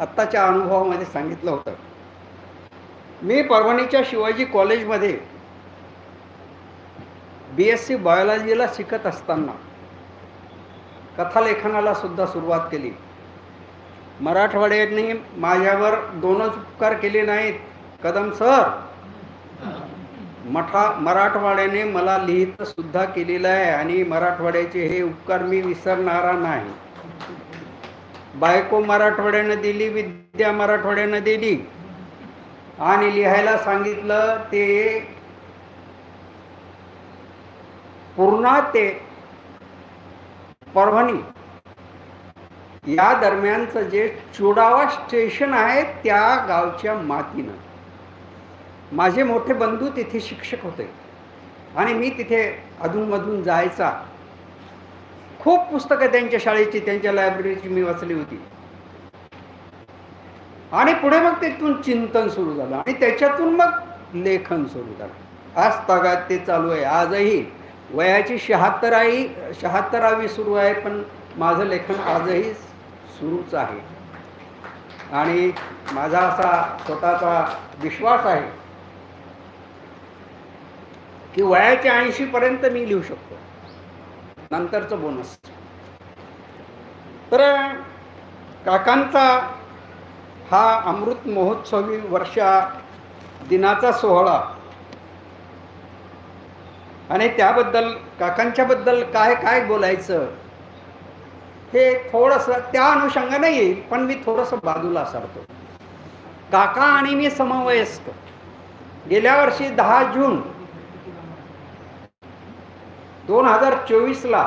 आत्ताच्या अनुभवामध्ये सांगितलं होतं. मी परभणीच्या शिवाजी कॉलेजमध्ये बी एस सी बायोलॉजीला शिकत असताना कथालेखनाला सुद्धा सुरुवात केली. मराठवाड्याने माझ्यावर दोनच उपकार केले नाहीत. कदम सर मठा मराठवाड्याने मला लिहित सुद्धा केलेलं आहे आणि मराठवाड्याचे हे उपकार मी विसरणारा नाही. बायको मराठवाड्यानं दिली विद्या मराठवाड्यानं दिली. आणि लिहायला सांगितलं ते पूर्णा ते परभणी. या दरम्यानचं जे चुडावा स्टेशन आहे त्या गावच्या मातीनं. माझे मोठे बंधू तिथे शिक्षक होते. आणि मी तिथे अधूनमधून जायचा. खूप पुस्तकं त्यांच्या शाळेची त्यांच्या लायब्ररीची मी वाचली होती. आणि पुढे मग तिथून चिंतन सुरू झालं आणि त्याच्यातून मग लेखन सुरू झालं. आज तागात ते चालू आहे. आजही वयाची शहात्तराही शहात्तरावी सुरू आहे पण माझं लेखन आजही सुरूच आहे. आणि माझा असा स्वतःचा विश्वास आहे की वयाच्या ऐंशीपर्यंत मी लिहू शकतो. नंतरचं बोनस तर काकांचा हा अमृत महोत्सवी वर्षा दिनाचा सोहळा आणि त्याबद्दल काकांच्याबद्दल काय काय बोलायचं हे थोडंसं त्या अनुषंगाने येईल पण मी थोडंसं बाजूला सरतो. काका आणि मी समवयस्क. गेल्या वर्षी दहा जून दोन हजार चोवीसला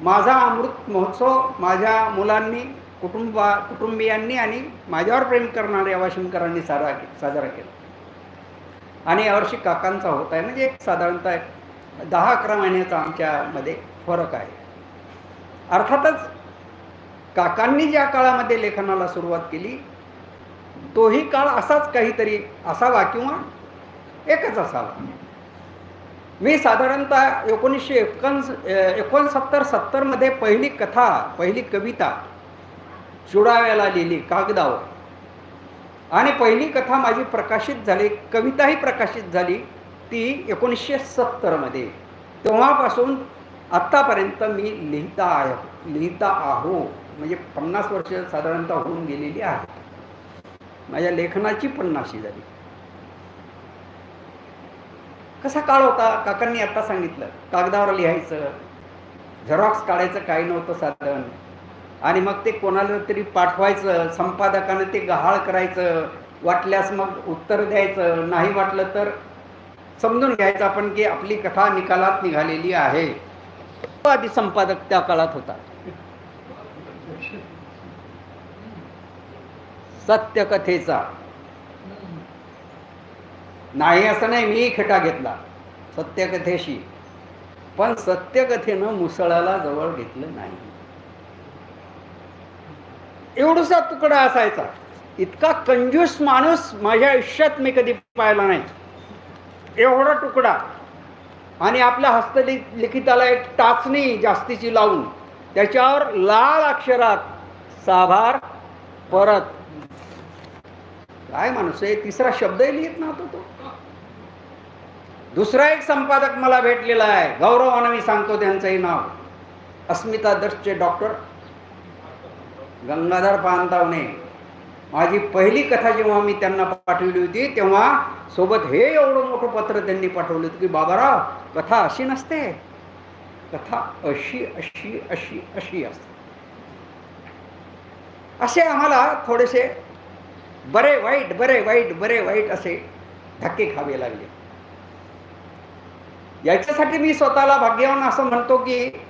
माझा अमृत महोत्सव माझ्या मुलांनी कुटुंबा कुटुंबियांनी आणि माझ्यावर प्रेम करणाऱ्या वाशिमकरांनी सारा साजरा केला. आणि यावर्षी काकांचा होत आहे. म्हणजे एक साधारणतः दहा अकरा महिन्याचा आमच्यामध्ये फरक आहे. अर्थातच काकांनी ज्या काळामध्ये लेखनाला सुरुवात केली तोही काळ असाच काहीतरी असावा किंवा एकच असावा. मी साधारणतः एकोणीसशे एकोणस एकोणसत्तर सत्तरमध्ये पहिली कथा पहिली कविता चुडाव्याला लिहिली कागदावर. आणि पहिली कथा माझी प्रकाशित झाली कविताही प्रकाशित झाली ती एकोणीसशे सत्तरमध्ये. तेव्हापासून आत्तापर्यंत मी लिहिता आहे लिहिता आहो. म्हणजे पन्नास वर्ष साधारणतः होऊन गेलेली आहे. माझ्या लेखनाची पन्नाशी झाली. कसा काळ होता? काकांनी आता सांगितलं कागदावर लिहायचं. झेरॉक्स काढायचं काही नव्हतं साधन. आणि मग ते कोणाला तरी पाठवायचं संपादकानं ते गहाळ करायचं वाटल्यास मग उत्तर द्यायचं नाही वाटलं तर समजून घ्यायचं आपण की आपली कथा निकालात निघालेली आहे. तो आधी संपादक त्या काळात होता. सत्यकथेचा. नाही असं नाही मी खेटा घेतला. सत्यकथेशी. पण सत्यकथेनं मुसळाला जवळ घेतलं नाही. एवढसा तुकडा असायचा. इतका कंजूस माणूस माझ्या आयुष्यात मी कधी पाहिला नाही. एवढा तुकडा. आणि आपल्या हस्तलिखिताला एक टाचणी जास्तीची लावून त्याच्यावर लाल अक्षरात साभार परत. काय माणूस आहे? तिसरा शब्दही लिहित नव्हतो तो. दुसरा एक संपादक मला भेटलेला आहे. गौरवानं मी सांगतो त्यांचंही नाव. अस्मिता दर्शचे डॉक्टर गंगाधर पानतावणे. माझी पहिली कथा जेव्हा मी त्यांना पाठवली होती तेव्हा सोबत हे एवढं मोठं पत्र त्यांनी पाठवलं होतं की बाबाराव कथा अशी नसते. कथा अशी अशी अशी अशी असते. असे आम्हाला थोडेसे बरे वाईट बरे वाईट बरे वाईट असे धक्के खावे लागले. याच्यासाठी मी स्वतःला भाग्यवान असं म्हणतो की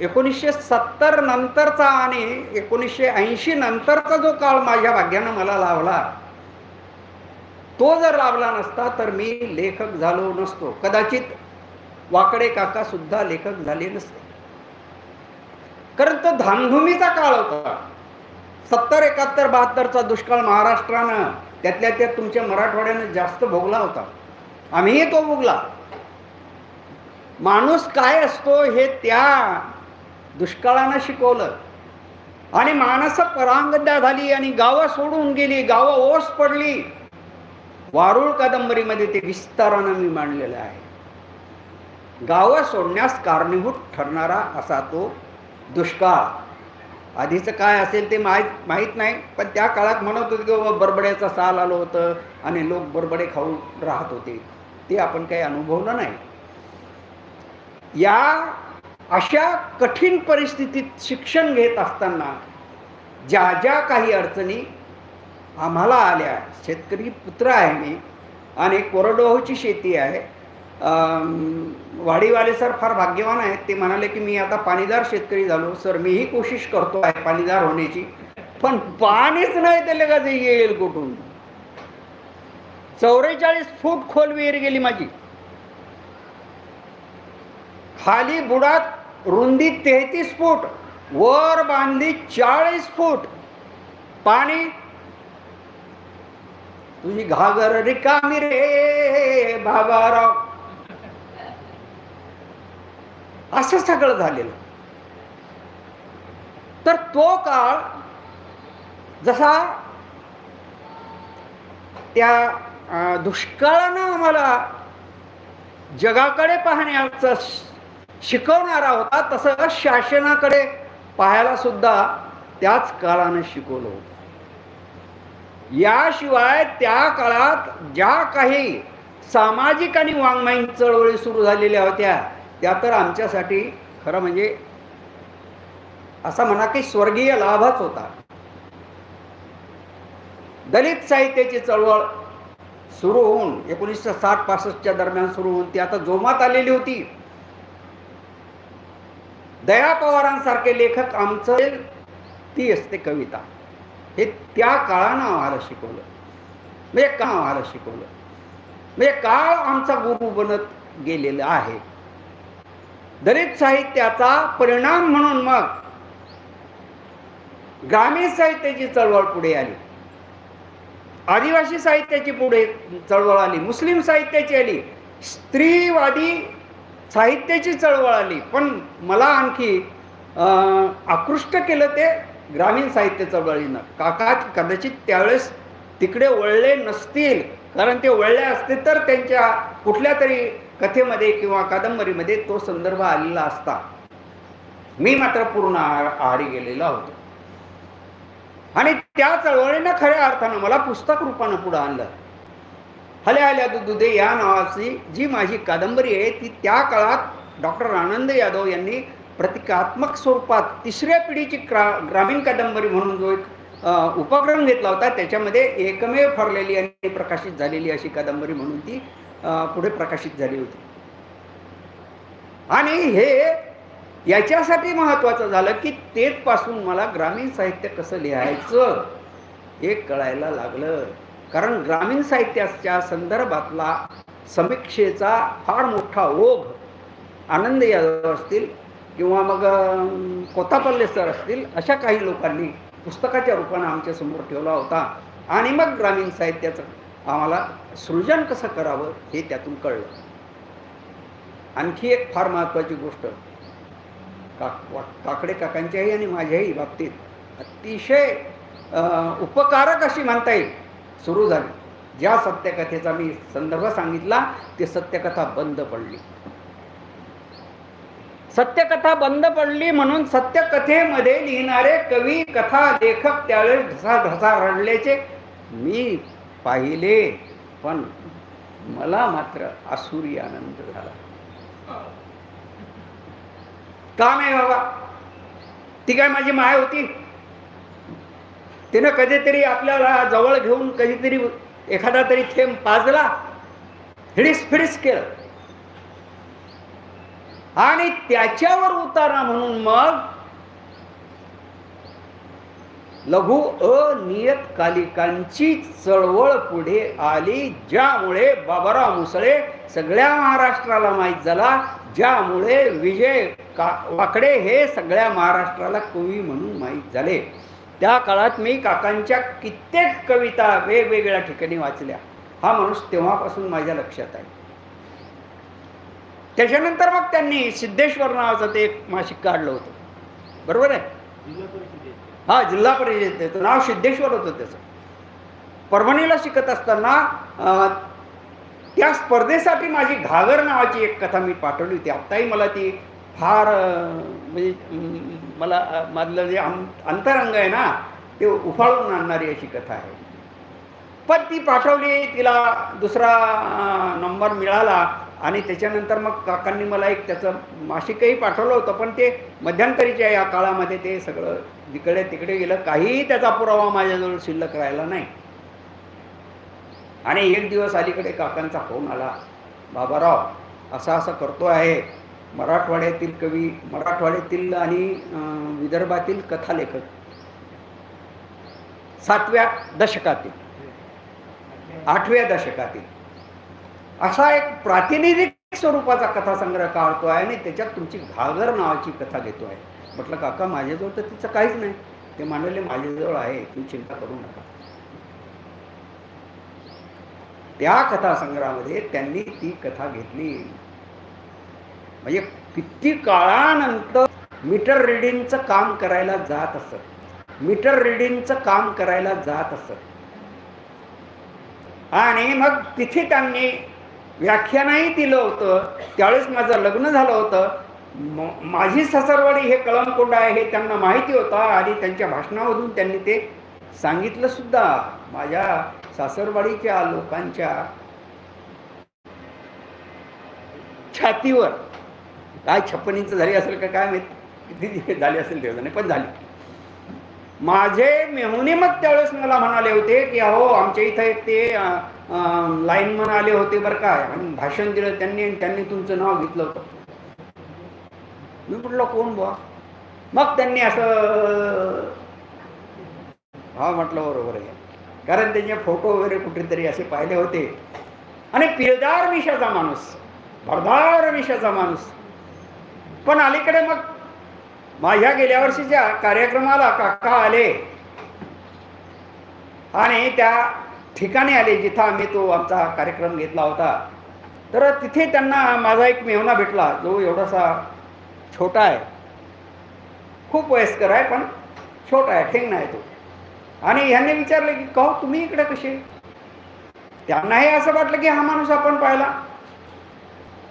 एकोणीसशे सत्तर नंतरचा आणि एकोणीसशे ऐंशी नंतरचा जो काळ माझ्या भाग्यानं मला लाभला तो जर लाभला नसता तर मी लेखक झालो नसतो. कदाचित वाकडे काका सुद्धा लेखक झाले नसते. कारण तो धानभूमीचा काळ होता. सत्तर एकाहत्तर बहात्तरचा दुष्काळ महाराष्ट्रानं त्यातल्या त्यात तुमच्या मराठवाड्यानं जास्त भोगला होता. आम्हीही तो भोगला. माणूस काय असतो हे त्या दुष्काळानं शिकवलं. आणि माणसं परांगदा झाली आणि गावं सोडून गेली गावं ओस पडली. वारुळ कादंबरीमध्ये ते विस्तारानं मी मांडलेलं आहे. गावं सोडण्यास कारणीभूत ठरणारा असा तो दुष्काळ. आधीचं काय असेल ते माहीत माहीत नाही पण त्या काळात म्हणत होते की बरबड्याचं बरबड्याचा साल आलं होतं आणि लोक बरबडे खाऊन राहत होते. ते आपण काही अनुभवलं नाही. या अशा कठीण परिस्थितीत शिक्षण घेत असताना ज्या ज्या काही अडचणी आम्हाला आल्या शेतकरी पुत्र आहे मी आणि कोरडवाहूची शेती आहे वाडीवाले सर फार भाग्यवान आहेत ते म्हणाले की मी आता पाणीदार शेतकरी झालो सर मीही कोशिश करतो आहे पाणीदार होण्याची पण पाणीच नाही त्याला का ते येईल कुठून? चौवेचाळीस फूट खोल विहीर गेली माझी. खाली बुडात रुंदी तेहतीस फूट वर बांधली चाळीस फूट. पाणी. तुझी घागर रिकामी रे बाबाराव असं सगळं झालेलं. तर तो काळ जसा त्या दुष्काळानं आम्हाला जगाकडे पाहण्याचं शिकवणारा होता तसं शासनाकडे पाहायला सुद्धा त्याच काळानं शिकवलं होतं. याशिवाय त्या काळात ज्या काही सामाजिक आणि वाङ्मयीन चळवळी सुरू झालेल्या होत्या त्या तर आमच्यासाठी खरं म्हणजे असा म्हणा की स्वर्गीय लाभच होता. दलित साहित्याची चळवळ सुरू होऊन एकोणीसशे साठ पासष्टच्या दरम्यान सुरू होऊन ती आता जोमात आलेली होती. दया पवारांसारखे लेखक आमचं ती असते कविता. हे त्या काळानं आम्हाला शिकवलं. म्हणजे का आम्हाला शिकवलं? म्हणजे काळ आमचा गुरु बनत गेलेला आहे. दलित साहित्याचा परिणाम म्हणून मग ग्रामीण साहित्याची चळवळ पुढे आली. आदिवासी साहित्याची पुढे चळवळ आली. मुस्लिम साहित्याची आली. स्त्रीवादी साहित्याची चळवळ आली. पण मला आणखी अं, आकृष्ट केलं ते ग्रामीण साहित्य चळवळीनं. काका कदाचित त्यावेळेस तिकडे वळले नसतील. कारण ते वळले असते तर त्यांच्या कुठल्या तरी कथेमध्ये किंवा कादंबरीमध्ये तो संदर्भ आलेला असता. मी मात्र पूर्ण आहारी गेलेला होतो. आणि त्या चळवळीनं खऱ्या अर्थानं मला पुस्तक रूपानं पुढं आणलं. हल्या हल्या दुधे या नावाची जी माझी कादंबरी आहे ती त्या काळात डॉक्टर आनंद यादव यांनी प्रतिकात्मक स्वरूपात तिसऱ्या पिढीची क्रा ग्रामीण कादंबरी म्हणून जो एक उपक्रम घेतला होता त्याच्यामध्ये एकमेव फरलेली आणि प्रकाशित झालेली अशी कादंबरी म्हणून ती पुढे प्रकाशित झाली होती. आणि हे याच्यासाठी महत्त्वाचं झालं की तेच पासून मला ग्रामीण साहित्य कसं लिहायचं हे कळायला लागलं. कारण ग्रामीण साहित्याच्या संदर्भातला समीक्षेचा फार मोठा ओघ आनंद यादव असतील किंवा मग कोतापल्ले सर असतील अशा काही लोकांनी पुस्तकाच्या रूपानं आमच्यासमोर ठेवला होता. आणि मग ग्रामीण साहित्याचं आम्हाला सृजन कसं करावं हे त्यातून कळलं. आणखी एक फार महत्त्वाची गोष्ट काक काकडे काकांच्याही आणि माझ्याही बाबतीत अतिशय उपकारक अशी म्हणता येईल. सुरू झाली. ज्या सत्यकथेचा मी संदर्भ सांगितला ती सत्यकथा बंद पडली. सत्यकथा बंद पडली म्हणून सत्यकथेमध्ये लिहिणारे कवी कथा लेखक त्यावेळेस ढसा ढसा रडल्याचे मी पाहिले. पण मला मात्र आसुरी आनंद झाला. का नाही बाबा ती काय माझी माय होती? तिनं कधीतरी आपल्याला जवळ घेऊन कधीतरी एखादा तरी थेंब पाजला हिडीस फिडीस केलं. आणि त्याच्यावर उतारा म्हणून मग लघु अनियतकालिकांची चळवळ पुढे आली ज्यामुळे बाबाराव मुसळे सगळ्या महाराष्ट्राला माहीत झाला ज्यामुळे विजय का वाकडे हे सगळ्या महाराष्ट्राला कवी म्हणून माहीत झाले. त्या काळात मी काकांच्या कित्येक कविता वेगवेगळ्या ठिकाणी वाचल्या. हा माणूस तेव्हापासून माझ्या लक्षात आहे. त्याच्यानंतर मग त्यांनी सिद्धेश्वर नावाचं ते एक मासिक काढलं होतं. बरोबर आहे? हा जिल्हा परिषदेचं नाव सिद्धेश्वर होतं त्याचं. परभणीला शिकत असताना त्या स्पर्धेसाठी माझी घागर नावाची एक कथा मी पाठवली होती. आत्ताही मला ती फार म्हणजे मला मधलं जे अंतरंग आहे ना ते उफाळून आणणारी अशी कथा आहे. पण ती पाठवली तिला दुसरा नंबर मिळाला आणि त्याच्यानंतर मग काकांनी मला एक त्याचं मासिकही पाठवलं होतं पण ते मध्यंतरीच्या या काळामध्ये ते सगळं जिकडे तिकडे गेलं काहीही त्याचा पुरावा माझ्याजवळ शिल्लक राहिला नाही. आणि एक दिवस अलीकडे काकांचा फोन आला बाबाराव असं असं करतो आहे मराठवाड्यातील कवी मराठवाड्यातील आणि विदर्भातील कथालेखक. सातव्या दशकातील. आठव्या दशकातील. असा एक प्रातिनिधिक स्वरूपाचा कथासंग्रह काढतो आहे आणि त्याच्यात तुमची घागर नावाची कथा घेतो आहे. म्हटलं काका माझ्याजवळ तर तिचं काहीच नाही. ते म्हणाले माझ्याजवळ आहे तुम्ही चिंता करू नका. त्या कथासंग्रहामध्ये त्यांनी ती कथा घेतली. म्हणजे किती काळानंतर मीटर रिडिंगचं काम करायला जात असत. मीटर रिडिंगचं काम करायला जात असत. आणि मग तिथे त्यांनी व्याख्यानही दिलं होतं. त्यावेळेस माझं लग्न झालं होतं. माझी ससरवाडी हे कळमकोंड आहे हे त्यांना माहिती होतं आणि त्यांच्या भाषणामधून त्यांनी ते सांगितलं सुद्धा. माझ्या सासरवाडीच्या लोकांच्या छातीवर. काय छप्पन इंच झाली असेल का काय माहीत? किती झाली असेल तेवढं नाही पण झाली. माझे मेहुने मग त्यावेळेस मला म्हणाले होते की अहो आमच्या इथं एक ते लाईनमन आले होते बरं काय आणि भाषण दिलं त्यांनी आणि त्यांनी तुमचं नाव घेतलं होतं. मी म्हटलं कोण बुवा? मग त्यांनी असं हा म्हटलं बरोबर आहे. कारण त्यांचे फोटो वगैरे कुठेतरी असे पाहिले होते. आणि पिळदार विषयाचा माणूस भरदार विषयाचा माणूस. पण अलीकडे मग माझ्या गेल्या वर्षीच्या कार्यक्रमाला काका आले. आणि त्या ठिकाणी आले जिथं आम्ही तो आमचा कार्यक्रम घेतला होता. तर तिथे त्यांना माझा एक मेहना भेटला जो एवढासा छोटा आहे. खूप वयस्कर आहे पण छोटा आहे ठेंगणा आहे तो. आणि ह्यांनी विचारलं की कहो तुम्ही इकडे कसे? त्यांनाही असं वाटलं की हा माणूस आपण पाहिला.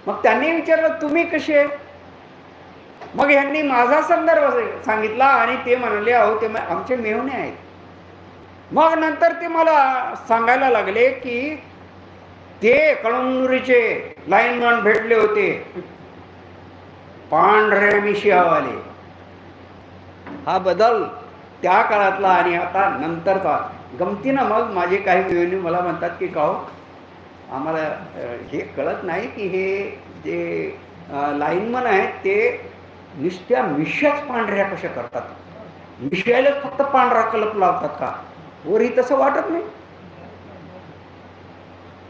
मग त्यांनी विचारलं तुम्ही कसे? मग ह्यांनी माझा संदर्भ सांगितला आणि ते म्हणाले अहो ते आमचे मेहुणे आहेत. मग नंतर ते मला सांगायला लागले की ते कळमनुरीचे लाईनमॅन भेटले होते. पांढऱ्या मिशियावाले. हा बदल त्या काळातला आणि आता नंतरचा. गमतीनं मग माझे काही मेहुणी मला म्हणतात की काहो आम्हाला हे कळत नाही की हे जे लाईनमन आहेत ते नुसत्या मिश्याच पांढऱ्या कशा करतात? मिश्यालाच फक्त पांढरा कलप लावतात का? वरही तसं वाटत नाही.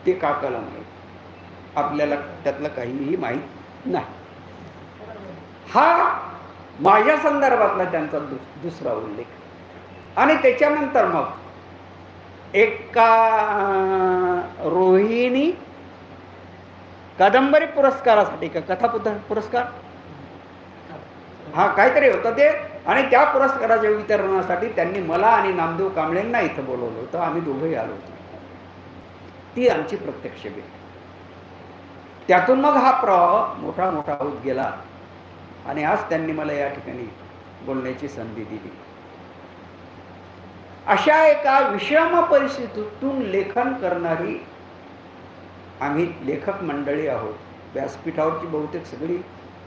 ते का कलम आहे? आपल्याला त्यातलं काहीही माहीत नाही. हा माझ्या संदर्भातला त्यांचा दु दुसरा उल्लेख. आणि त्याच्यानंतर मग एका रोहिणी कादंबरी पुरस्कारासाठी का कथा पुरस्कार? हा काहीतरी होतं ते. आणि त्या पुरस्काराच्या वितरणासाठी त्यांनी मला आणि नामदेव कांबळेंना इथं बोलवलं होतं. आम्ही दोघंही आलो होतो. ती आमची प्रत्यक्ष भेट. त्यातून मग हा प्रवाह मोठा मोठा होत गेला. आणि आज त्यांनी मला या ठिकाणी बोलण्याची संधी दिली. अशा एका विषम परिस्थितीतून लेखन करणारी आम्ही लेखक मंडळी आहोत. व्यासपीठावरची बहुतेक सगळी.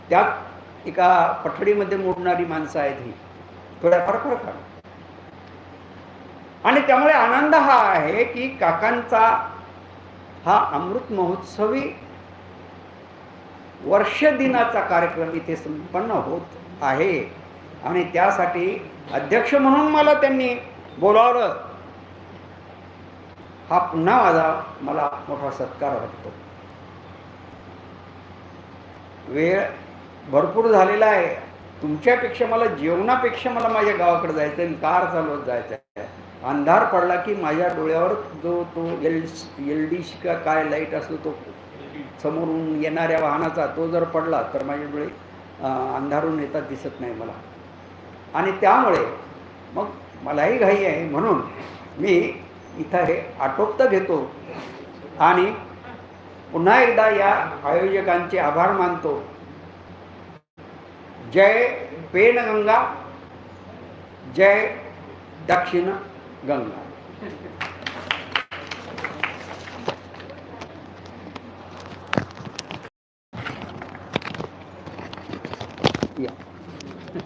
त्यात एका पठडीमध्ये मोडणारी माणसं आहेत ही. थोड्याफार फरक आहे. आणि त्यामुळे आनंद हा आहे की काकांचा हा अमृत महोत्सवी वर्ष दिनाचा कार्यक्रम इथे संपन्न होत आहे. आणि त्यासाठी अध्यक्ष म्हणून मला त्यांनी बोलावलं. हा पुन्हा माझा मला मोठा सत्कार वाटतो. वेळ भरपूर झालेला आहे. तुमच्यापेक्षा मला जेवणापेक्षा मला माझ्या गावाकडे जायचं आहे कार चालवत जायचं आहे अंधार पडला की माझ्या डोळ्यावर जो तो एल एल डी का काय लाइट असतो तो समोरून येणाऱ्या वाहनाचा तो जर पडला तर माझे डोळे अंधारून येतात दिसत नाही मला. आणि त्यामुळे मग मलाही घाई आहे. म्हणून मी इथं हे आटोपतं घेतो आणि पुन्हा एकदा या आयोजकांचे आभार मानतो. जय पेनगंगा जय दक्षिण गंगा।